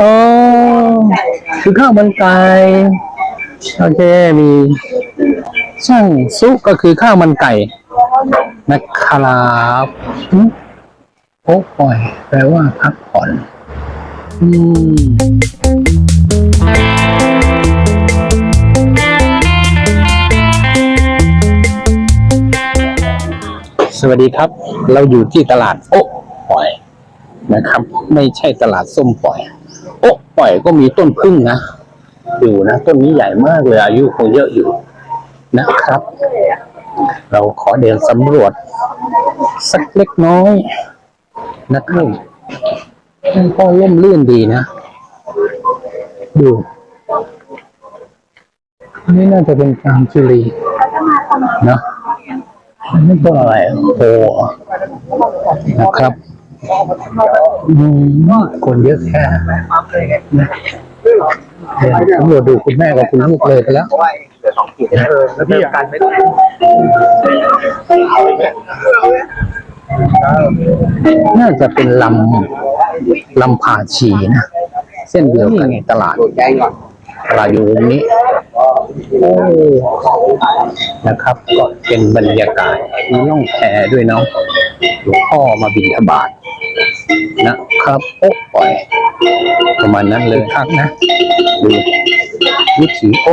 อ๋อคือข้าวมันไก่โอเคมีช่างซุก็คือข้าวมันไก่นะครับโอ้ปล่อยแปลว่าพักผ่อนอืมสวัสดีครับ เราอยู่ที่ตลาดโอ๊ะปล่อยนะครับ ไม่ใช่ตลาดส้มปล่อย โอ๊ะปล่อยก็มีต้นพึ่งนะดูนะต้นนี้ใหญ่มากเลยอายุคงเยอะอยู่นะครับ เราขอเดินสำรวจ สักเล็กน้อยนะครับมันก็ร่มรื่นดีนะ ดูนนี้น่าจะเป็นกลางจุลีเนาะนนี้ก็อะไรโพนะครับ อืมคนเยอะแค่นะเดี๋ยวสำรวจดูคุณแม่กับคุณลูกเลยไปแล้วเพราะว่าเหลือสองขีดเออแล้วพี่กันไม่ได้น่าจะเป็นลำลำผาชีนะ เส้นเดียวกันตลาดดูดแจ้งก่อนตลาดอยู่ตรงนี้นะครับ ก็เป็นบรรยากาศมีล่องแพด้วยเนาะหลวงพ่อมาบิณฑบาต นะครับโอ้ปล่อยประมาณนั้นเลยครับนะดูวิถีโอ้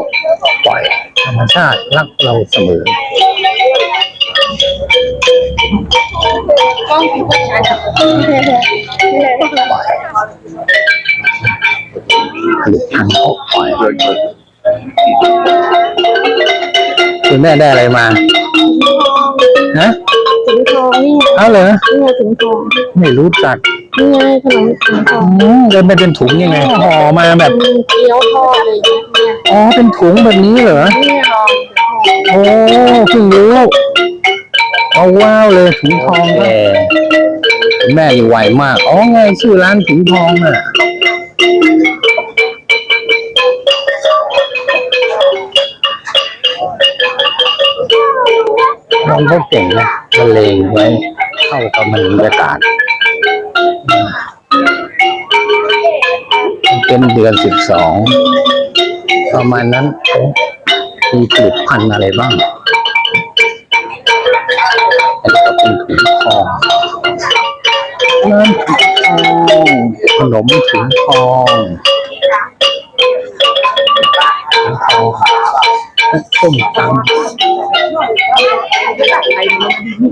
ปล่อยธรรมชาติรักเราเสมอปล่อยผลิตภัณฑ์โอ้ปล่อยคุณแม่ได้อะไรมา ฮะถึงทองนี่ไงเอาเหรอนี่ไงถึงทองไม่รู้จักนี่ไงขนมถึงทองอืมเดินไปเป็นถุงยังไงห่อมาแบบเป็นเกี๊ยวทอดอะไรอย่างเงี้ยเนี่ยอ๋อ เป็นถุงแบบนี้เหรอ นี่ลองโอ้เพิ่งรู้เอาว้าวเลยถุงทองแม่แม่นี่ไวมาก อ๋อไงชื่อร้านถุงทองอะ มันก็เก่งนะบรรเลงไว้เข้ากับบรรยากาศเป็นเดือนสิบสองประมาณนั้นมีผลิตภัณฑ์อะไรบ้างอันนี้ก็เป็นถุงทองน้ำถุงทองขนมถุงทองถุงทองต้มตำ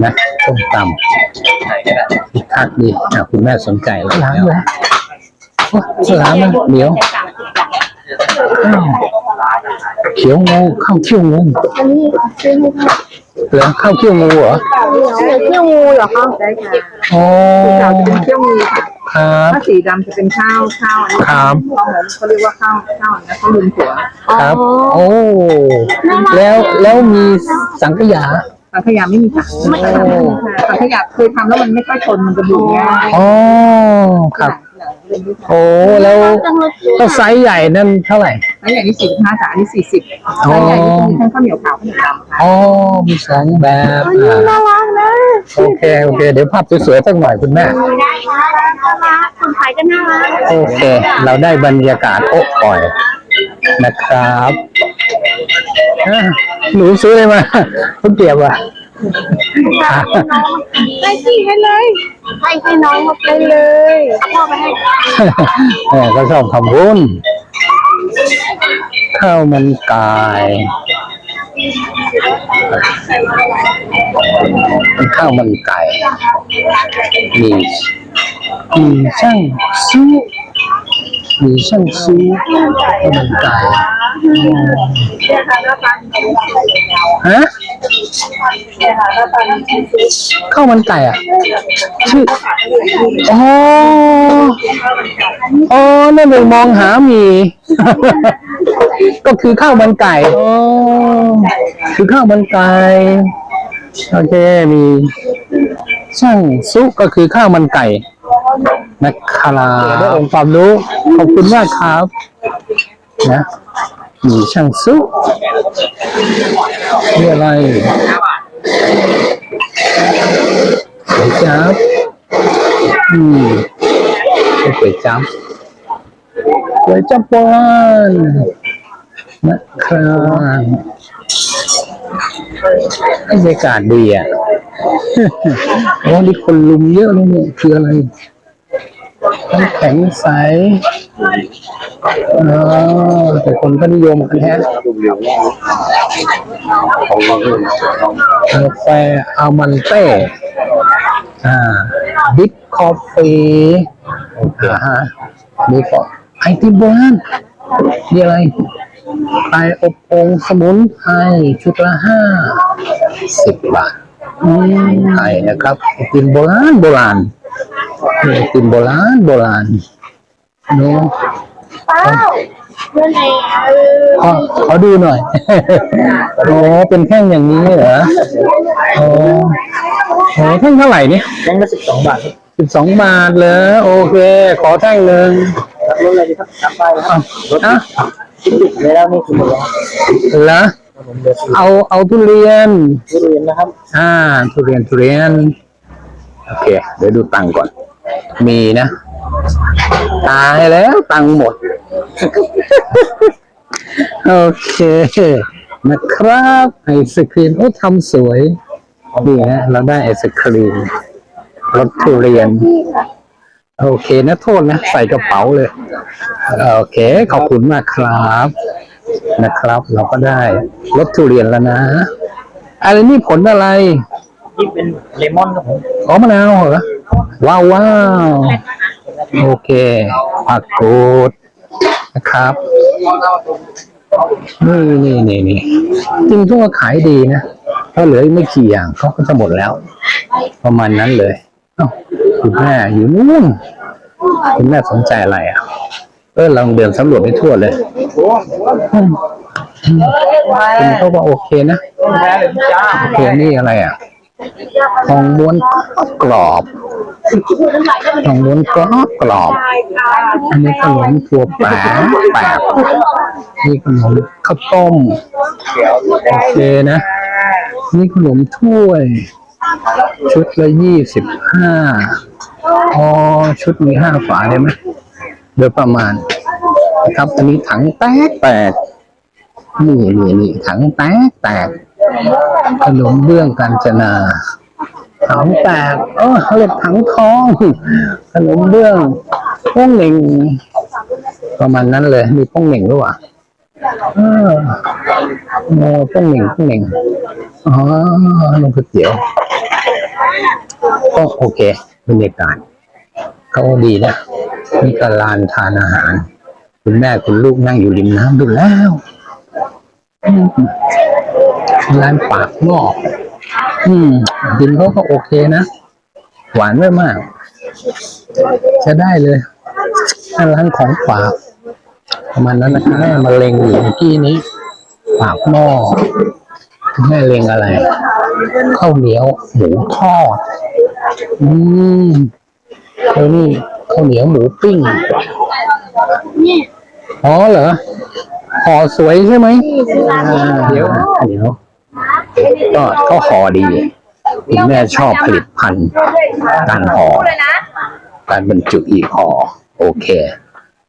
นะส้มตำคึกคักดีอะคุณแม่สนใจแล้วล้างเลยโอ้ล้างมันเดี๋ยวอ้าวเขียวงูข้าวเขี้ยวงูอันนี้ซื้อให้ค่ะเหรอข้าวเขี้ยวงูเหรอเสือเขี้ยวงูเหรอคะได้ค่ะอ๋อขาวจะเป็นเขี้ยวงูค่ะครับถ้าสีดำจะเป็นข้าวข้าวอันนี้ครับข้าวหอมเขาเรียกว่าข้าวข้าวนะข้าวลืมหัวครับ โอ้ แล้วแล้วมีสังขยา สังขยาไม่มีค่ะไม่ค่ะสังขยาเคยทำแล้วมันไม่ค่อยทนมันจะบูดง่ายอ๋อครับ โอ้แล้วก็ไซส์ใหญ่นั่นเท่าไหร่แล้วอย่างนี้สี่ห้าจ้ะอันนี้สี่สิบอ๋อแล้วอย่างนี้จะมีทั้งข้าวเหนียวขาวข้าวเหนียวดำค่ะอ๋อมีสองแบบอ่าน่ารักนะโอเคโอเค เดี๋ยวภาพสวยๆสักหน่อยคุณแม่น่ารักน่ารักคนขายก็น่ารักโอเค เราได้บรรยากาศโอ๊ะปล่อยนะครับอะ หนูซื้ออะไรมาคุณเกียบอะได้ที่ให้เลยให้ให้น้องมาไปเลยเอาพ่อไปให้แม่ก็ชอบทำบุญข้าวมันไก่เป็นข้าวมันไก่มีมีช่างซื้อมีช่างซื้อข้าวมันไก่ ฮะข้าวมันไก่อะชื่ออ๋ออ๋อนั่นเลยมองหาหมี ก็คือข้าวมันไก่อ๋อคือข้าวมันไก่โอเคมีช่างซุก็คือข้าวมันไก่นะครับได้องค์ความรู้ขอบคุณมากครับนะ มีช่างซุนี่อะไรก๋วยจั๊บอืมก๋วยจั๊บก๋วยจับบราณนะครับบรรยากาศดีอะ โอ้นี่คนลุมเยอะเลยเนี่ยคืออะไร น้ำแข็งใสอ๋อแต่คนก็นิยมกันแฮะกาแฟอัลมันเต้อ่าบิ๊กคอฟฟี่อ่าฮะนี่ก็ไอติมโบราณนี่อะไรไออบองสมุนไพรชุดละห้าสิบบาทไอนะครับไอติมโบราณโบราณ นี่ไอติมโบราณโบราณเนาะเป้าเมื่อไหร่เออขอขอดูหน่อย โอ้เป็นแท่งอย่างนี้เหรอโอ้โหแท่งเท่าไหร่เนี่ยแท่งละสิบสองบาทครับสิบสองบาทเลยโอเค ขอแท่งหนึ่งรถอะไรดีครับน้ำไปนะครับรถอะชิ้นดิบเลยแล้วนี่คือหมดแล้วเหรอครับผมเดือดเอาเอาทุเรียนทุเรียนนะครับ อ่าทุเรียนทุเรียน โอเค เดี๋ยวดูตังก่อน มีนะ ตายแล้วตังหมด โอเค นะครับไอศครีมโอ้ทำสวยนี่นะ เราได้ไอศครีมรสทุเรียน โอเคนะโทษนะ ใส่กระเป๋าเลย โอเค ขอบคุณมากครับนะครับ เราก็ได้รสทุเรียนแล้วนะ อะไรนี่ผลอะไร นี่เป็นเลมอนครับผมอ๋อมะนาวเหรอ ว้าวว้าวโอเค ผักกูดนะครับนี่นี่นี่นี่จริงทุกว่าขายดีนะเพราะเหลืออีกไม่กี่อย่างเขาก็จะหมดแล้ว ประมาณนั้นเลยเอ้าคุณแม่อยู่นู่นคุณแม่สนใจอะไรอะเออลองเดินสำรวจให้ทั่วเลยอืมอืมคุณเขาว่าโอเคนะแพ้เลยจ้าโอเคนี่อะไรอะ ทองม้วนกรอบทองม้วนกรอบกรอบอันนี้ขนมถั่วแปะแปะนี่ขนมข้าวต้มโอเคนะ นี่ขนมถ้วย ชุดละยี่สิบห้าอ๋อชุดมีห้าฝาได้ไหมโดยประมาณนะครับอันนี้ถังแตกแตกนี่นี่นี่ถังแตกแตก ขนมเบื้องกาญจนาถังแตกเออเขาเรียกถังทอง ขนมเบื้องป้องเหน่งประมาณนั้นเลย มีป้องเหน่งด้วยวะเออโอ้ป้องเหน่งป้องเหน่งอ๋อลงก๋วยเตี๋ยวก็โอเคบรรยากาศเขาดีนะนี่ก็ลานทานอาหาร คุณแม่คุณลูกนั่งอยู่ริมน้ำดูแล้ว ร้านปากนอกอืมดินเขาก็โอเคนะ หวานไม่มาก จะได้เลยถ้าร้านของฝากประมาณนั้นนะครับแม่มาเล็งอยู่เมื่อกี้นี้ปากหม้อแม่เล็งอะไรข้าวเหนียวหมูทอดอืมเออนี่ข้าวเหนียวหมูปิ้งนี่อ๋อเหรอห่อสวยใช่ไหมอ่าเดี๋ยวเดี๋ยว ก็ก็ห่อดีคุณแม่ชอบผลิตภัณฑ์การห่อการบรรจุอีกห่อโอเค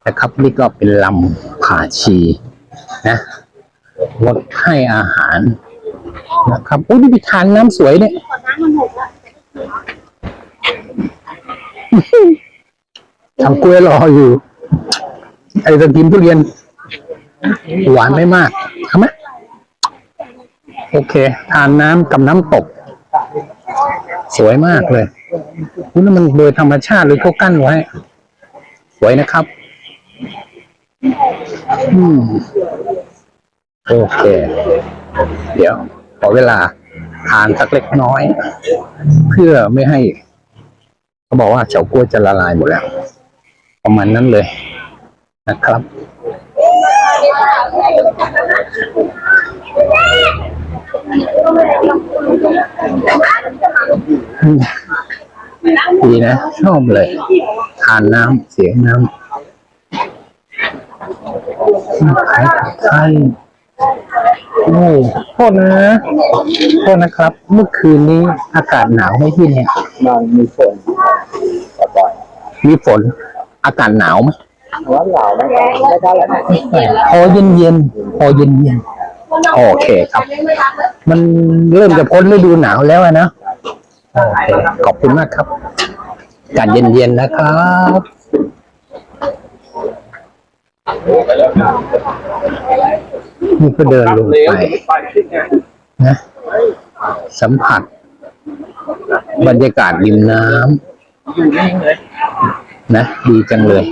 นะครับนี่ก็เป็นลำผาชีนะงดให้อาหารนะครับโอ้ยนี่ไปทานน้ำสวยเนี่ยทำกล้วยรออยู่ ไอ้จะกินทุเรียน หวานไม่มาก โอเค ทานน้ำกับน้ำตก สวยมากเลยนี่มันโดยธรรมชาติหรือเขากั้นไว้ สวยนะครับ อืมโอเค เดี๋ยว ขอเวลาทานสักเล็กน้อย เพื่อไม่ให้ เขาบอกว่าเฉาก๊วยจะละลายหมดแล้ว ประมาณนั้นเลยนะครับ ดีนะ ชอบเลย ทานน้ำเสียงน้ำขายผัดไทยโอ้โทษนะโทษนะครับ เมื่อคืนนี้อากาศหนาวไหมที่เนี่ยบางมีฝนปล่อยมีฝน อากาศหนาวไหมร้อนเหล่าไม่ได้ไม่ได้หรอกพอเย็นเย็นๆพอเย็นเย็นๆ โอเคครับ มันเริ่มจะพ้นฤดูหนาวแล้วอะนะโอเคขอบคุณมากครับอากาศเย็นเย็นๆนะครับนี่ก็เดินลงไปนะ สัมผัส บรรยากาศริมน้ำนะ ดีจังเลย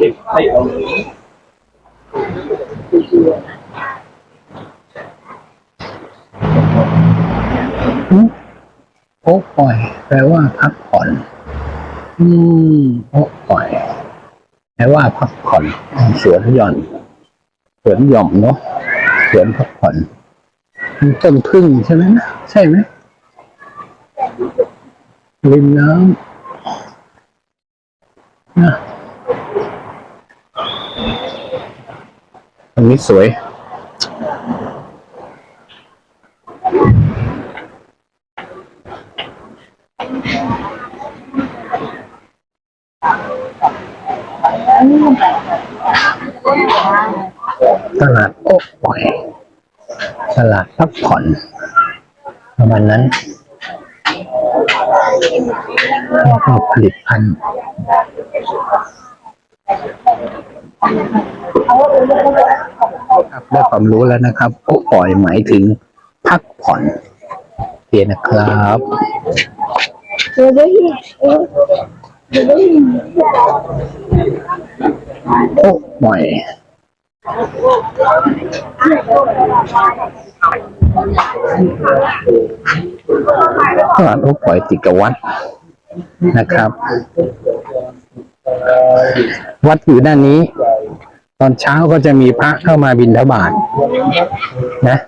แปลว่าพักผ่อน อืมโอ้ปล่อยแปลว่าพักผ่อนสวนหย่อนสวนหย่อมเนาะสวนพักผ่อนมีต้นพึ่งใช่ไหมนะใช่ไหมริมน้ำนะตรงนี้สวย ตลาดโอ๊กปล่อย ต ลาดพักผ่อน ประมาณนั้นแล้วก็ผลิตภัณฑ์ครับได้ความรู้แล้วนะครับโอ๊กปล่อยหมายถึงพักผ่อนเพียนะครับโอ๊กปล่อย ตลาดโอ๊กปล่อยติดกับวัดนะครับ วัดอยู่ด้านนี้ ตอนเช้าก็จะมีพระเข้ามาบิณฑบาตนะ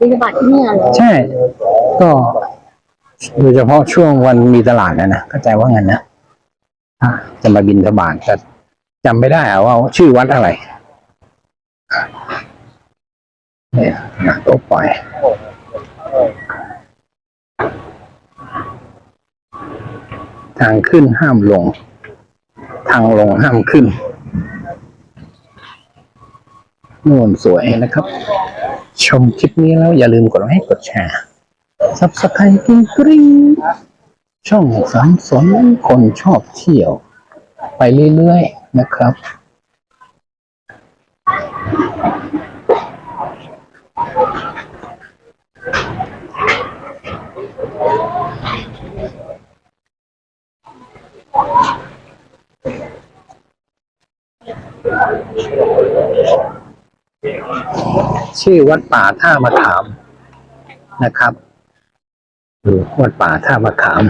บินบาตที่เนี่ยเหรอใช่ ก็โดยเฉพาะช่วงวันมีตลาดนะนะเข้าใจว่างั้นนะอะจะมาบินทบาทแต่จำไม่ได้อะว่าชื่อวัดอะไร เนี่ยนะโต๊ะปล่อยทางขึ้นห้ามลง ทางลงห้ามขึ้นนู่นสวยนะครับ ชมคลิปนี้แล้วอย่าลืมกดไลค์กดแชร์ซับสไครต์กิ้งกริ้งช่องสามสนคนชอบเที่ยว ไปเรื่อยๆนะครับ ชื่อวัดป่าท่ามะขามนะครับวัดป่าท่ามะขาม